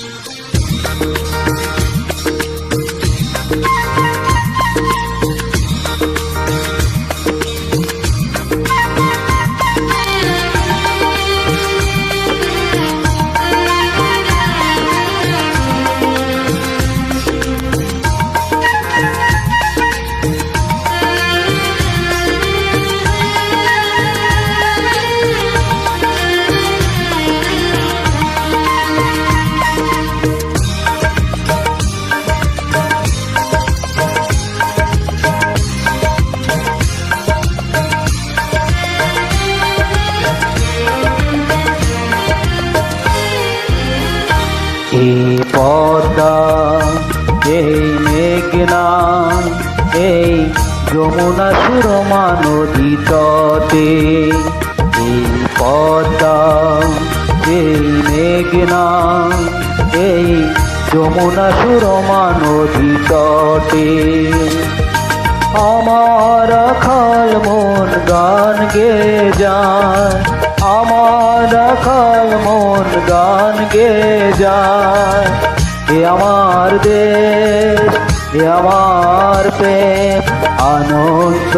এই এই যমুনা সুরমা নদী তটে, এই পদ্মা, এই মেঘনা, এই যমুনা সুরমা নদী তটে। আমার খাল মন গান গে যায়, আমার খাল মন গান গে যায়। এ আমার দেশ এ আমার প্রেম, আনন্দ,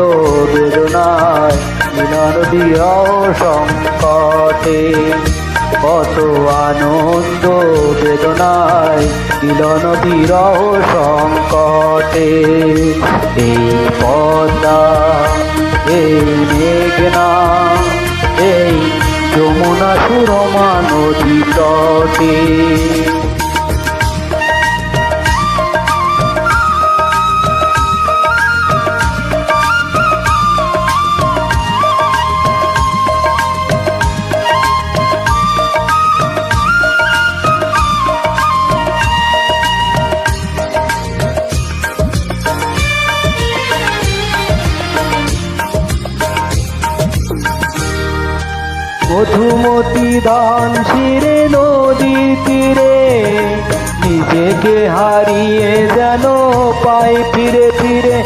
বেদনায় মিলন বিরহ সংকটে। কত আনন্দ, বেদনায় মিলন বিরহ সংকটে। এই পদ্মা, এই মেঘনা, এই যমুনা সুরমা নদী মধুমতি দান শিরে নদীর তীরে, নিজেকে হারিয়ে যেন পাই ফিরে ফিরে।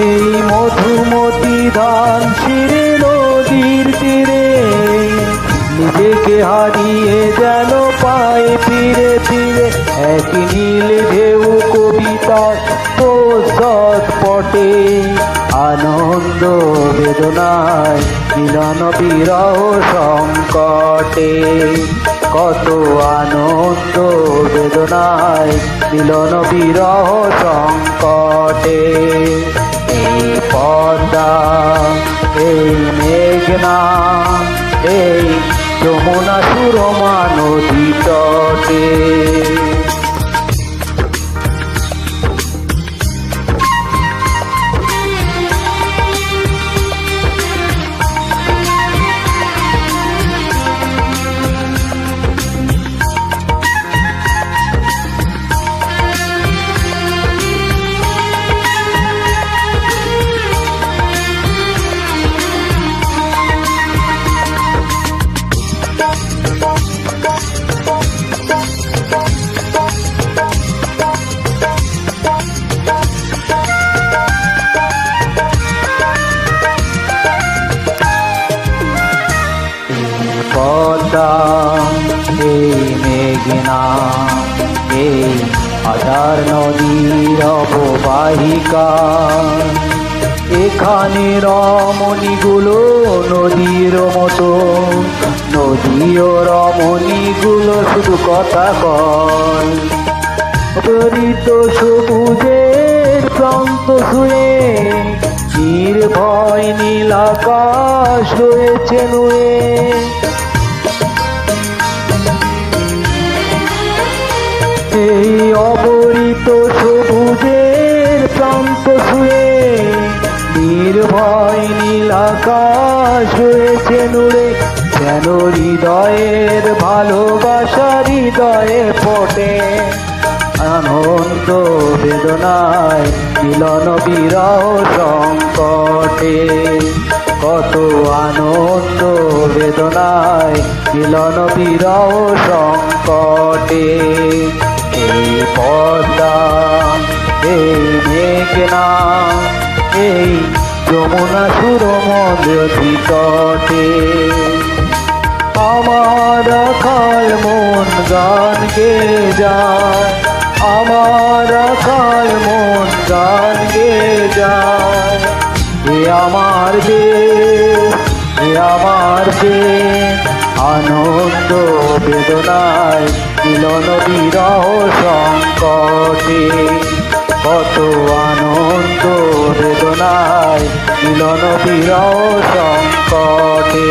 এই মধুমতি ধান শিরে নদীর তীরে, নিজেকে হারিয়ে যেন পাই ফিরে ফিরে। এক নীল ঢেউ কবিতা পটে আনন্দ বেদনায় মিলন বিরহ সংকটে। কত আনন্দ বেদনায় মিলন বিরহ সংকটে। এই পদ্মা, এই মেঘনা, এই যমুনা সুরমা নদী মেঘনা এই হাজার নদীর অববাহিকা। এখানে রমণীগুলো নদীর মতো। নদী ও রমণীগুলো শুধু কথা কয়। তরিত সবুজের প্রান্ত শুয়ে নির্ভয় নীলাকাশ রয়েছে নুয়ে। হৃদয়ের ভালোবাসা হৃদয়ে ফোটে। আনন্দ বেদনায় মিলন বিরহ সংকটে। কত আনন্দ বেদনায় মিলন বিরহ সংকটে। এই পদ্মা, এই মেঘনা, এই যমুনা সুরমন্দ তটে আমার কাল মন গান গে যায়। আমার কাল মন গান গে যায়। আমার দেশ আমার দেশ আনন্দ বেদনায় মিলন বিরহ সংকটে। কত আনন্দ বেদনায় মিলন বিরহ সংকটে।